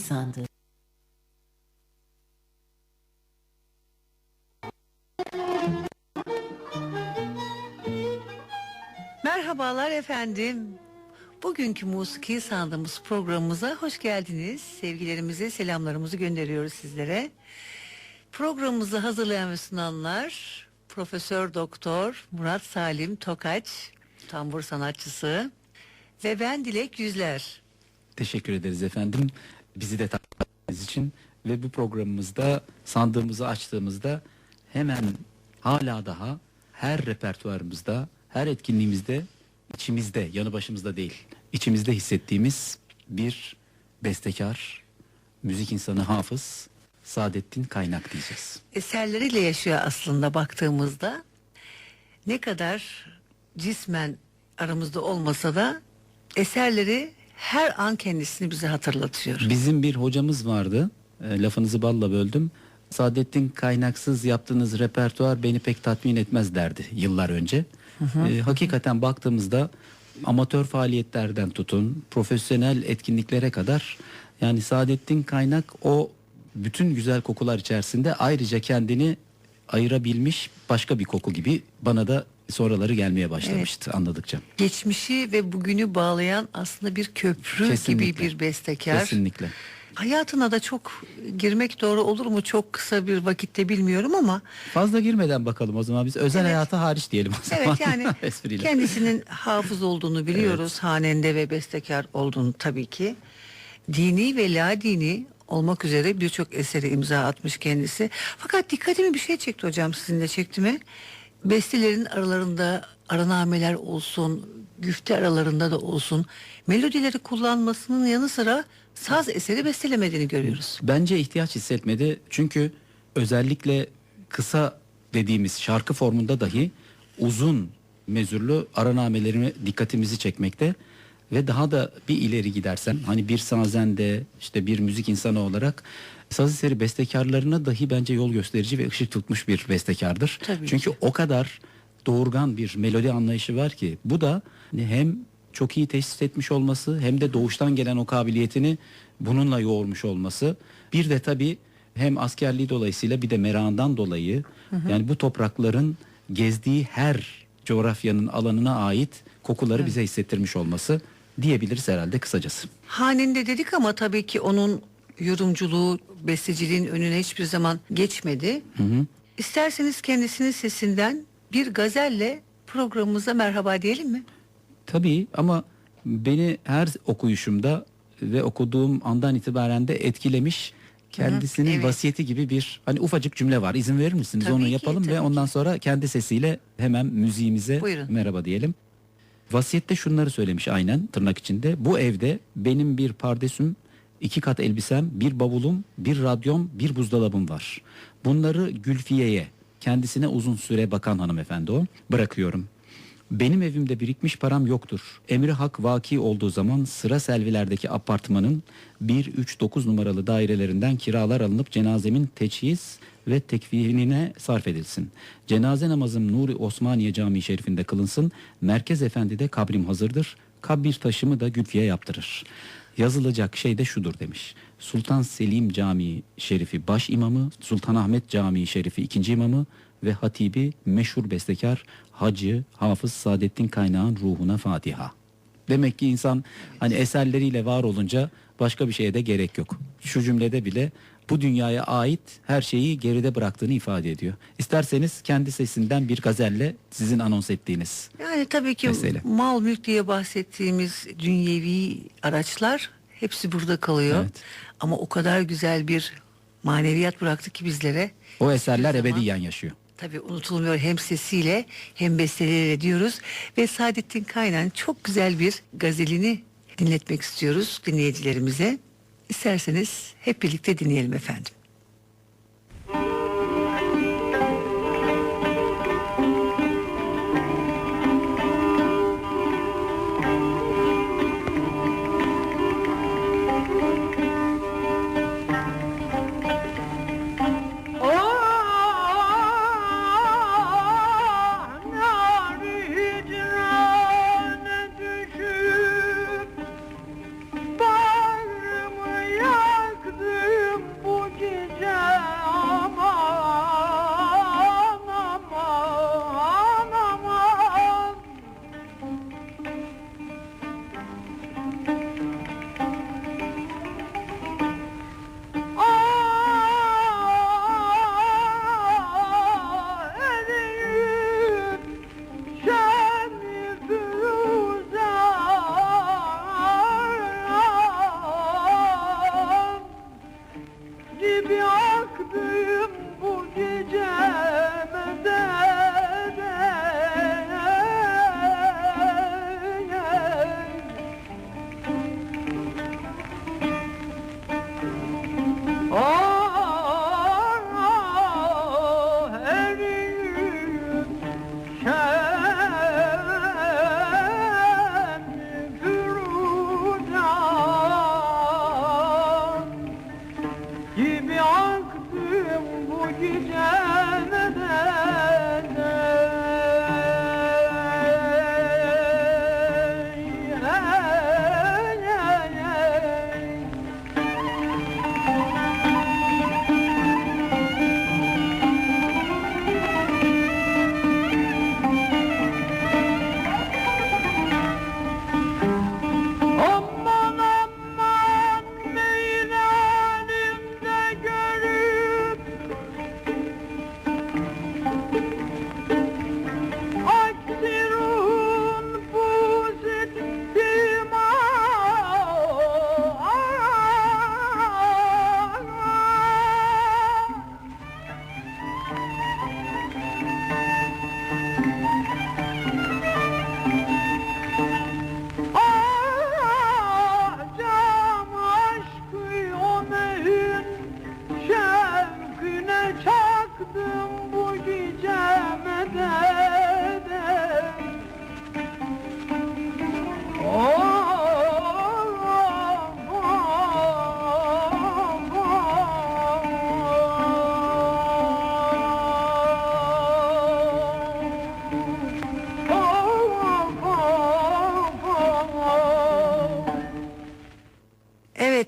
sandığı. Merhabalar efendim. Bugünkü musiki sandığımız programımıza hoş geldiniz. Sevgilerimizi, selamlarımızı gönderiyoruz sizlere. Programımızı hazırlayan ve sunanlar Profesör Doktor Murat Salim Tokaç, tambur sanatçısı ve ben Dilek Yüzler. Teşekkür ederiz efendim. Bizi de takip için ve bu programımızda sandığımızı açtığımızda hemen hala daha her repertuarımızda, her etkinliğimizde içimizde, yanı başımızda değil, içimizde hissettiğimiz bir bestekar, müzik insanı hafız Saadettin Kaynak diyeceğiz. Eserleriyle yaşıyor aslında baktığımızda. Ne kadar cismen aramızda olmasa da eserleri her an kendisini bize hatırlatıyor. Bizim bir hocamız vardı. E, lafınızı balla böldüm. Saadettin kaynaksız yaptığınız repertuar beni pek tatmin etmez derdi yıllar önce. E, hakikaten baktığımızda amatör faaliyetlerden tutun, profesyonel etkinliklere kadar yani Saadettin Kaynak o bütün güzel kokular içerisinde ayrıca kendini ayırabilmiş başka bir koku gibi bana da sonraları gelmeye başlamıştı anladıkça. Geçmişi ve bugünü bağlayan aslında bir köprü gibi Kesinlikle. bir bestekar. Kesinlikle. Hayatına da çok girmek doğru olur mu çok kısa bir vakitte bilmiyorum ama Fazla girmeden bakalım o zaman biz özel Evet. hayatı hariç diyelim o zaman. evet yani Espriyle. kendisinin hafız olduğunu biliyoruz. Hanende ve bestekar olduğunu tabii ki. Dini ve la dini olmak üzere birçok eseri imza atmış kendisi. Fakat dikkatimi bir şey çekti hocam sizin de çekti mi? Bestelerin aralarında aranameler olsun, güfte aralarında da olsun melodileri kullanmasının yanı sıra saz eseri bestelemediğini görüyoruz. Bence ihtiyaç hissetmedi. Çünkü özellikle kısa dediğimiz şarkı formunda dahi uzun mezurlu aranamelerine dikkatimizi çekmekte ve daha da bir ileri gidersem hani bir sazende işte bir müzik insanı olarak saz eseri bestekarlarına dahi bence yol gösterici ve ışık tutmuş bir bestekardır. Tabii Çünkü ki. o kadar doğurgan bir melodi anlayışı var ki bu da hem çok iyi teşhis etmiş olması hem de doğuştan gelen o kabiliyetini bununla yoğurmuş olması. Bir de tabii hem askerliği dolayısıyla bir de merakından dolayı yani bu toprakların gezdiği her coğrafyanın alanına ait kokuları bize hissettirmiş olması diyebiliriz herhalde kısacası. Haninde dedik ama tabii ki onun yorumculuğu, besteciliğin önüne hiçbir zaman geçmedi. İsterseniz kendisinin sesinden bir gazelle programımıza merhaba diyelim mi? Tabii ama beni her okuyuşumda ve okuduğum andan itibaren de etkilemiş kendisinin evet. vasiyeti gibi bir hani ufacık cümle var. İzin verir misiniz? Tabii Onu ki, yapalım tabii ve ondan sonra kendi sesiyle hemen müziğimize Buyurun. merhaba diyelim. Vasiyette şunları söylemiş aynen tırnak içinde. Bu evde benim bir pardesüm, iki kat elbisem, bir bavulum, bir radyom, bir buzdolabım var. Bunları Gülfiye'ye, kendisine uzun süre bakan hanımefendi o, bırakıyorum. Benim evimde birikmiş param yoktur. Emri hak vaki olduğu zaman sıra selvilerdeki apartmanın 1-3-9 numaralı dairelerinden kiralar alınıp cenazemin teçhiz ve tekfinine sarf edilsin. Cenaze namazım Nuri Osmaniye Camii Şerifinde kılınsın. Merkez Efendi'de kabrim hazırdır. Kabir taşımı da Gülfiye yaptırır. Yazılacak şey de şudur demiş. Sultan Selim Camii Şerifi baş imamı, Sultanahmet Camii Şerifi ikinci imamı ve hatibi meşhur bestekar Hacı Hafız Saadettin Kaynağ'ın ruhuna Fatiha. Demek ki insan hani eserleriyle var olunca başka bir şeye de gerek yok. Şu cümlede bile bu dünyaya ait her şeyi geride bıraktığını ifade ediyor. İsterseniz kendi sesinden bir gazelle sizin anons ettiğiniz. Yani tabii ki Mesele. mal mülk diye bahsettiğimiz dünyevi araçlar hepsi burada kalıyor. Evet. Ama o kadar güzel bir maneviyat bıraktı ki bizlere. O eserler zaman- ebediyen yaşıyor. Tabii unutulmuyor hem sesiyle hem besteleriyle diyoruz. Ve Saadettin Kaynan çok güzel bir gazelini dinletmek istiyoruz dinleyicilerimize. İsterseniz hep birlikte dinleyelim efendim.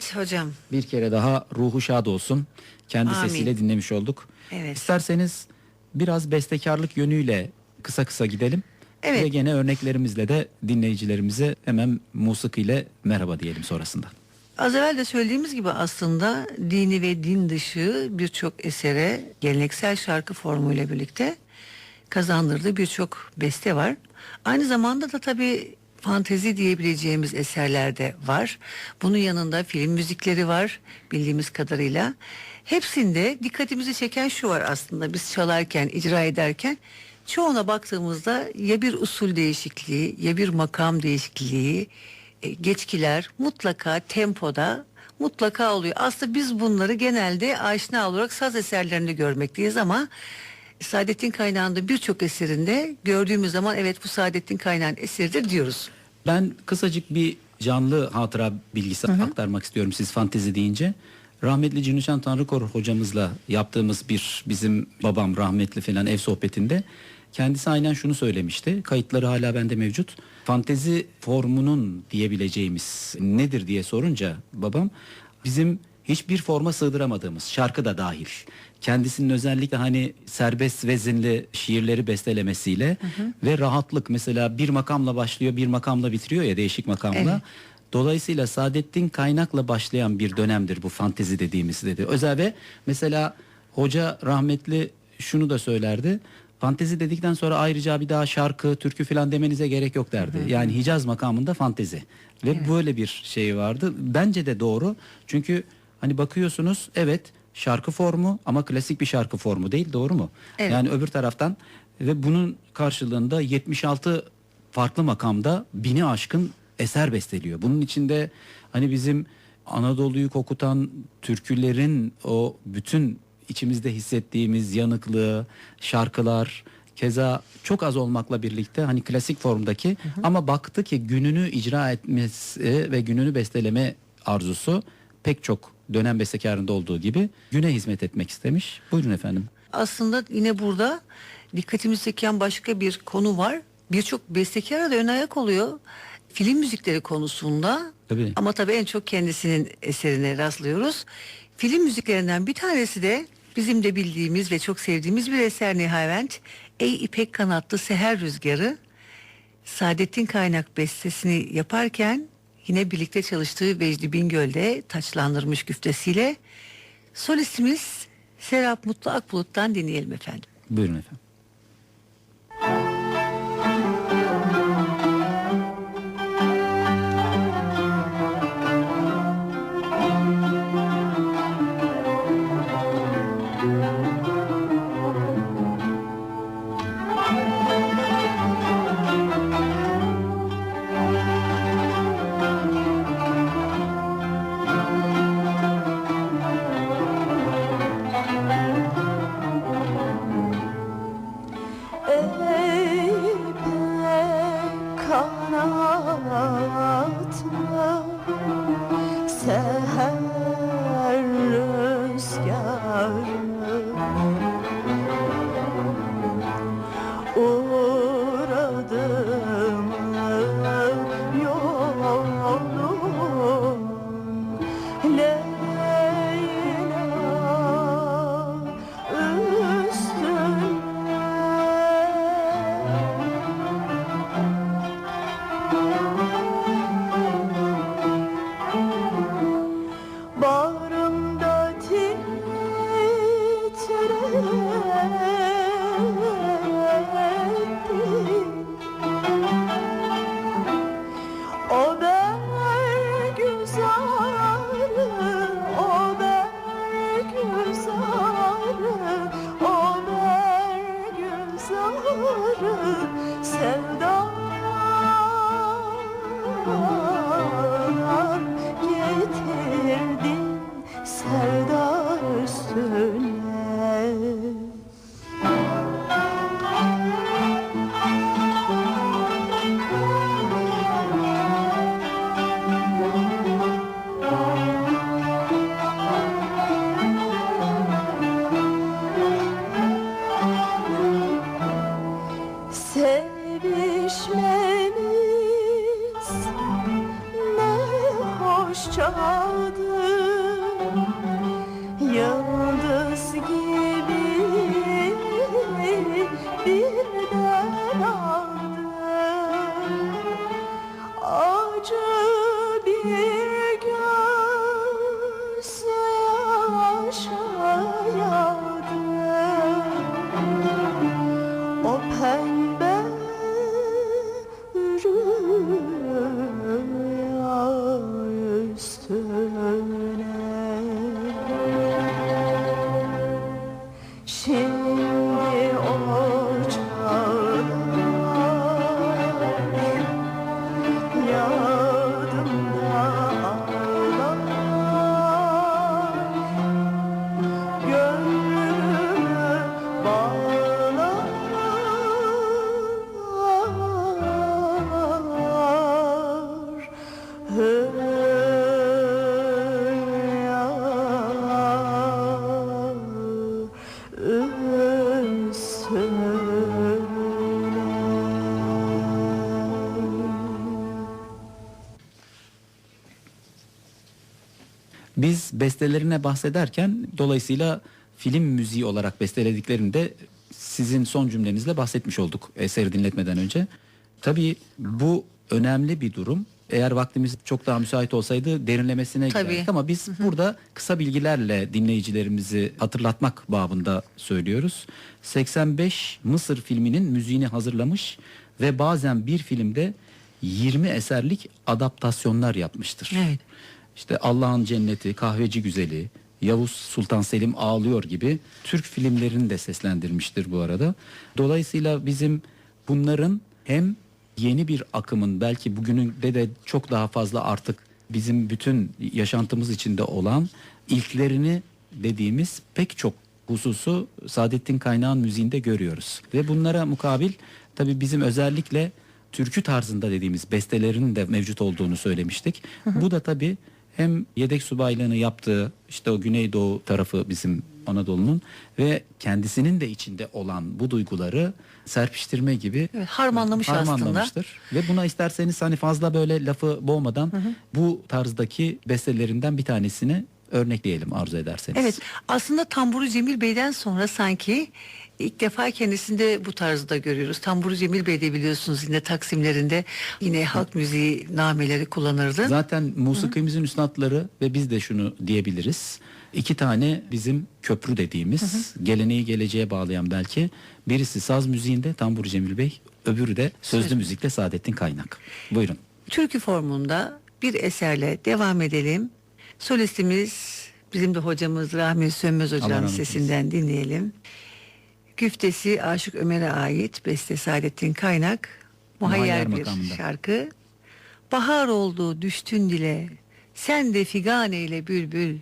Evet hocam. Bir kere daha ruhu şad olsun. Kendi Amin. sesiyle dinlemiş olduk. Evet. İsterseniz biraz bestekarlık yönüyle kısa kısa gidelim. Evet. Ve gene örneklerimizle de dinleyicilerimize hemen musik ile merhaba diyelim sonrasında. Az evvel de söylediğimiz gibi aslında dini ve din dışı birçok esere geleneksel şarkı formuyla birlikte kazandırdığı birçok beste var. Aynı zamanda da tabii fantezi diyebileceğimiz eserler de var. Bunun yanında film müzikleri var bildiğimiz kadarıyla. Hepsinde dikkatimizi çeken şu var aslında biz çalarken, icra ederken çoğuna baktığımızda ya bir usul değişikliği ya bir makam değişikliği e, geçkiler mutlaka tempoda mutlaka oluyor. Aslında biz bunları genelde aşina olarak saz eserlerinde görmekteyiz ama Saadettin Kaynağı'nda birçok eserinde gördüğümüz zaman evet bu Saadettin Kaynağı'nın eseridir diyoruz. Ben kısacık bir canlı hatıra bilgisi aktarmak istiyorum siz fantezi deyince. Rahmetli Cünüşan Tanrıkor hocamızla yaptığımız bir bizim babam rahmetli falan ev sohbetinde kendisi aynen şunu söylemişti. Kayıtları hala bende mevcut. Fantezi formunun diyebileceğimiz nedir diye sorunca babam bizim hiçbir forma sığdıramadığımız şarkı da dahil. Kendisinin özellikle hani serbest vezinli şiirleri bestelemesiyle ve rahatlık mesela bir makamla başlıyor bir makamla bitiriyor ya değişik makamla. Evet. Dolayısıyla Saadettin kaynakla başlayan bir dönemdir bu fantezi dediğimiz dedi. Özel ve mesela hoca rahmetli şunu da söylerdi. Fantezi dedikten sonra ayrıca bir daha şarkı, türkü falan demenize gerek yok derdi. Yani Hicaz makamında fantezi. Ve böyle bir şey vardı. Bence de doğru. Çünkü hani bakıyorsunuz evet şarkı formu ama klasik bir şarkı formu değil doğru mu? Evet. Yani öbür taraftan ve bunun karşılığında 76 farklı makamda bini aşkın eser besteliyor. Bunun içinde hani bizim Anadolu'yu kokutan türkülerin o bütün içimizde hissettiğimiz yanıklığı, şarkılar, keza çok az olmakla birlikte hani klasik formdaki ama baktı ki gününü icra etmesi ve gününü besteleme arzusu pek çok dönem bestekarında olduğu gibi güne hizmet etmek istemiş. Buyurun efendim. Aslında yine burada dikkatimizi çeken başka bir konu var. Birçok bestekara da ön ayak oluyor. Film müzikleri konusunda Tabii. ama tabii en çok kendisinin eserine rastlıyoruz. Film müziklerinden bir tanesi de bizim de bildiğimiz ve çok sevdiğimiz bir eser Nihavent. Ey İpek Kanatlı Seher Rüzgarı. Saadettin Kaynak bestesini yaparken yine birlikte çalıştığı Vecdi Bingöl'de taçlandırmış güftesiyle solistimiz Serap Mutlu Akbulut'tan dinleyelim efendim. Buyurun efendim. Eh. Yeah. Biz bestelerine bahsederken dolayısıyla film müziği olarak bestelediklerini de sizin son cümlenizle bahsetmiş olduk eseri dinletmeden önce. Tabii bu önemli bir durum. Eğer vaktimiz çok daha müsait olsaydı derinlemesine Tabii. giderdik ama biz burada kısa bilgilerle dinleyicilerimizi hatırlatmak babında söylüyoruz. 85 Mısır filminin müziğini hazırlamış ve bazen bir filmde 20 eserlik adaptasyonlar yapmıştır. Evet. İşte Allah'ın Cenneti, Kahveci Güzeli, Yavuz Sultan Selim Ağlıyor gibi Türk filmlerini de seslendirmiştir bu arada. Dolayısıyla bizim bunların hem yeni bir akımın belki bugününde de çok daha fazla artık bizim bütün yaşantımız içinde olan ilklerini dediğimiz pek çok hususu Saadettin Kaynağ'ın müziğinde görüyoruz. Ve bunlara mukabil tabii bizim özellikle türkü tarzında dediğimiz bestelerinin de mevcut olduğunu söylemiştik. Bu da tabii hem yedek subaylığını yaptığı işte o Güneydoğu tarafı bizim Anadolu'nun ve kendisinin de içinde olan bu duyguları serpiştirme gibi Evet, harmanlamış aslında. harmanlamıştır. Ve buna isterseniz hani fazla böyle lafı boğmadan bu tarzdaki bestelerinden bir tanesini örnekleyelim arzu ederseniz. Evet aslında Tamburu Cemil Bey'den sonra sanki ilk defa kendisinde bu tarzda görüyoruz. Tamburu Cemil Bey de biliyorsunuz yine taksimlerinde yine halk müziği nameleri kullanırdı. Zaten musikimizin üstadları ve biz de şunu diyebiliriz. İki tane bizim köprü dediğimiz geleneği geleceğe bağlayan belki birisi saz müziğinde Tambur Cemil Bey, öbürü de sözlü Söz- müzikte Saadettin Kaynak. Buyurun. Türkü formunda bir eserle devam edelim. Solistimiz bizim de hocamız Rahmi Sönmez rahmet sesinden dinleyelim. Güftesi Aşık Ömer'e ait beste Saadettin Kaynak. Muhayyer bir makamında. şarkı. Bahar oldu düştün dile sen de figan eyle bülbül.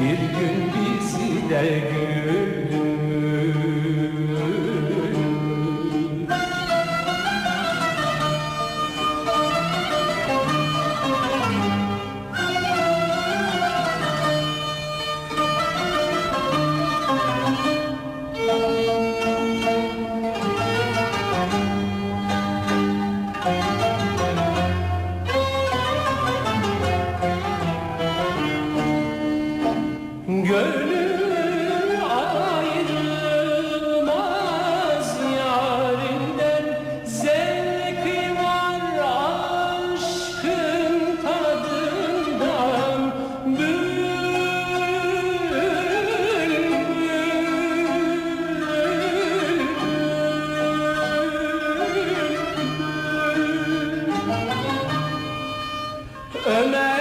Bir gün bizi de güldür Ömer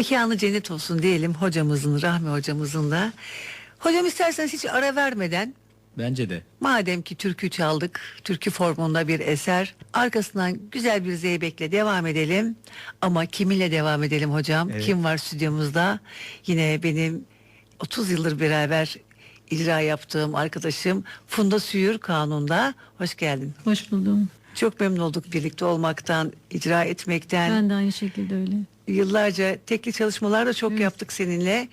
Mekanı cennet olsun diyelim hocamızın, Rahmi hocamızın da. Hocam isterseniz hiç ara vermeden Bence de. Madem ki türkü çaldık, türkü formunda bir eser, arkasından güzel bir zeybekle devam edelim. Ama kiminle devam edelim hocam? Evet. Kim var stüdyomuzda? Yine benim 30 yıldır beraber icra yaptığım arkadaşım Funda Süyür Kanun'da. Hoş geldin. Hoş buldum. Çok memnun olduk birlikte olmaktan, icra etmekten. Ben de aynı şekilde öyle. Yıllarca tekli çalışmalar da çok yaptık seninle.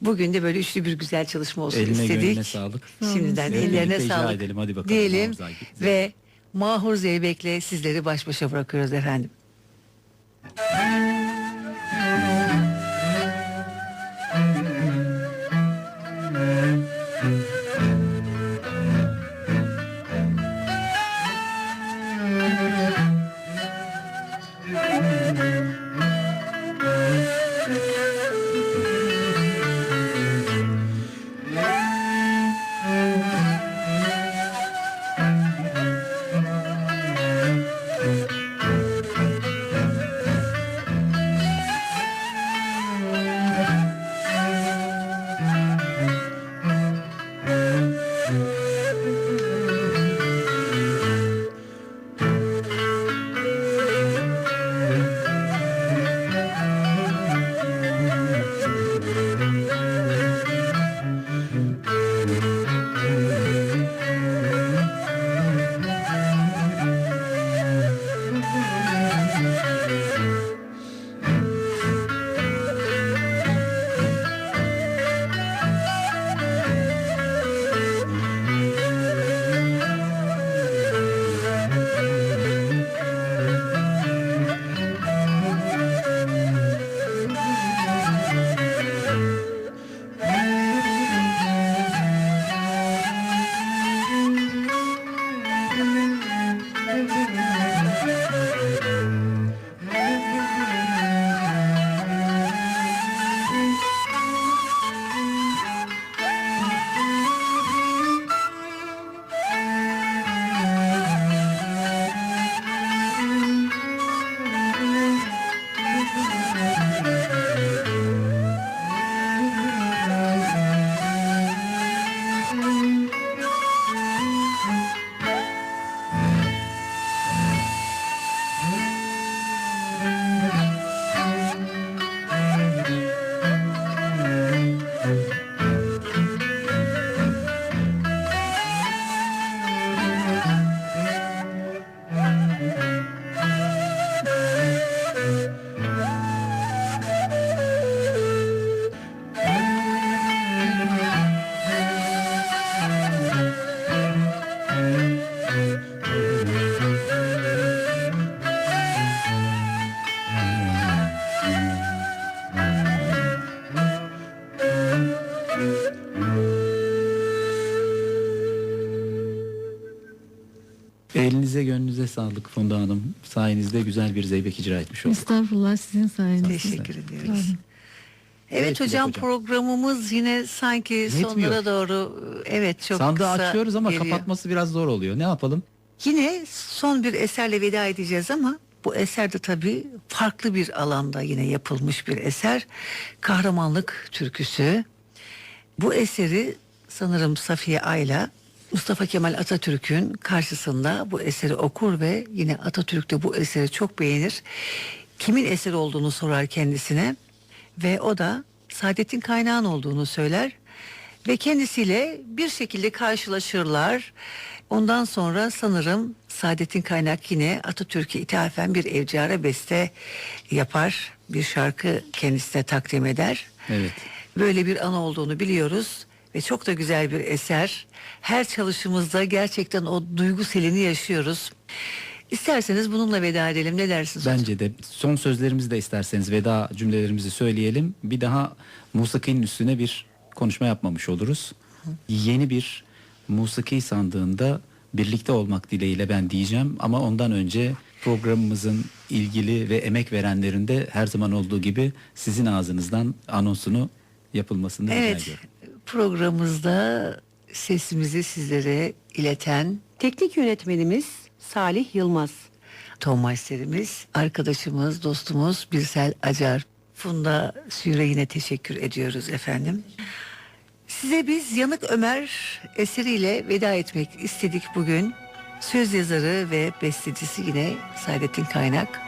Bugün de böyle üçlü bir güzel çalışma olsun Eline istedik. gönlüne sağlık. Sağ olun. Şimdiden Evet, ellerine birlikte icra sağlık. edelim. Hadi bakalım Diyelim ve Mahur Zeybek'le sizleri baş başa bırakıyoruz efendim. Sağlık Funda Hanım. Sayenizde güzel bir zeybek icra etmiş olduk. Estağfurullah sizin sayenizde. Teşekkür ediyoruz. Evet, Evet, hocam, hocam. programımız yine sanki Yetmiyor. sonlara doğru evet çok Sandığı kısa açıyoruz ama geliyor. kapatması biraz zor oluyor. Ne yapalım? Yine son bir eserle veda edeceğiz ama bu eser de tabii farklı bir alanda yine yapılmış bir eser. Kahramanlık türküsü. Bu eseri sanırım Safiye Ayla Mustafa Kemal Atatürk'ün karşısında bu eseri okur ve yine Atatürk de bu eseri çok beğenir. Kimin eseri olduğunu sorar kendisine ve o da Saadettin Kaynağ'ın olduğunu söyler ve kendisiyle bir şekilde karşılaşırlar. Ondan sonra sanırım Saadettin Kaynak yine Atatürk'e ithafen bir evcara beste yapar. Bir şarkı kendisine takdim eder. Evet. Böyle bir an olduğunu biliyoruz ve çok da güzel bir eser. Her çalışımızda gerçekten o duygu selini yaşıyoruz. İsterseniz bununla veda edelim. Ne dersiniz? hocam? Bence de son sözlerimizi de isterseniz veda cümlelerimizi söyleyelim. Bir daha musikinin üstüne bir konuşma yapmamış oluruz. Yeni bir musiki sandığında birlikte olmak dileğiyle ben diyeceğim ama ondan önce programımızın ilgili ve emek verenlerinde her zaman olduğu gibi sizin ağzınızdan anonsunu yapılmasını rica Evet. ediyorum. Programımızda sesimizi sizlere ileten Teknik yönetmenimiz Salih Yılmaz. Tom Meister'imiz, arkadaşımız, dostumuz Birsel Acar. Funda Süre yine teşekkür ediyoruz efendim. Size biz Yanık Ömer eseriyle veda etmek istedik bugün. Söz yazarı ve bestecisi yine Saadettin Kaynak.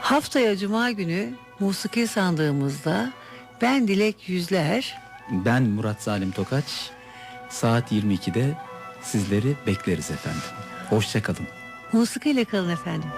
Haftaya Cuma günü musiki sandığımızda Ben Dilek Yüzler Ben Murat Salim Tokaç. Saat 22'de sizleri bekleriz efendim. Hoşçakalın. musiki ile kalın efendim.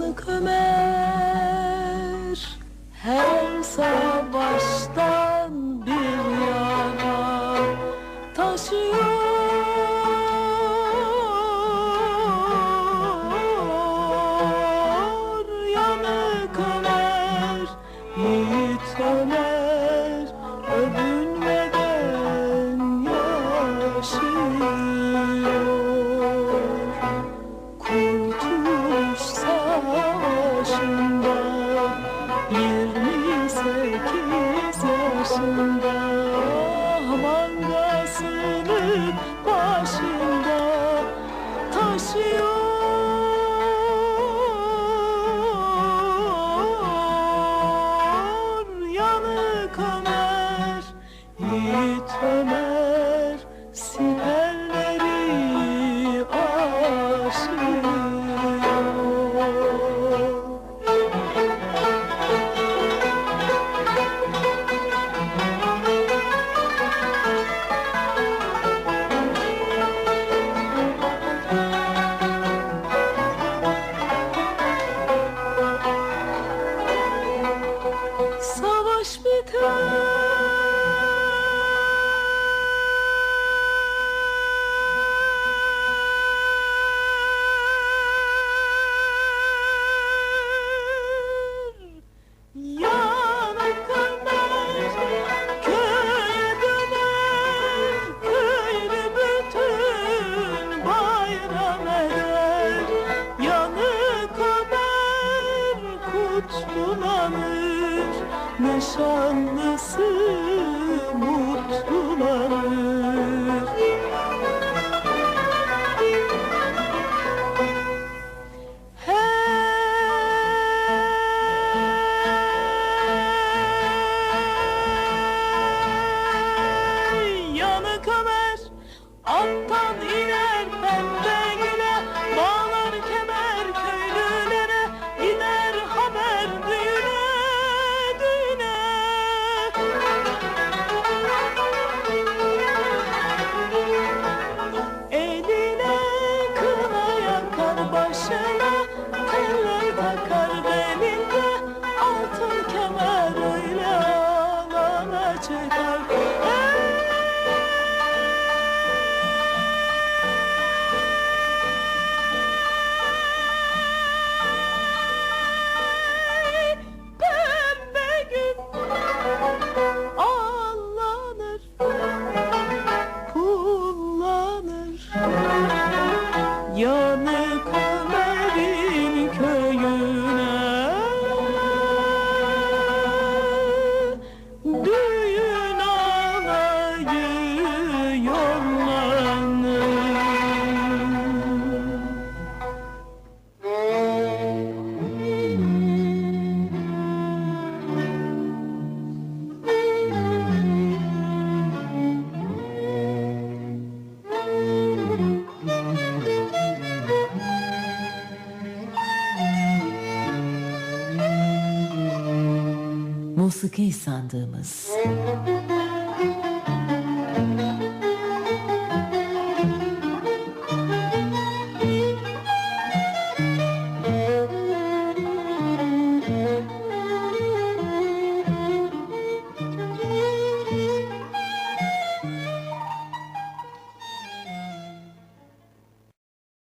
Yanık Ömer up on the Musiki sandığımız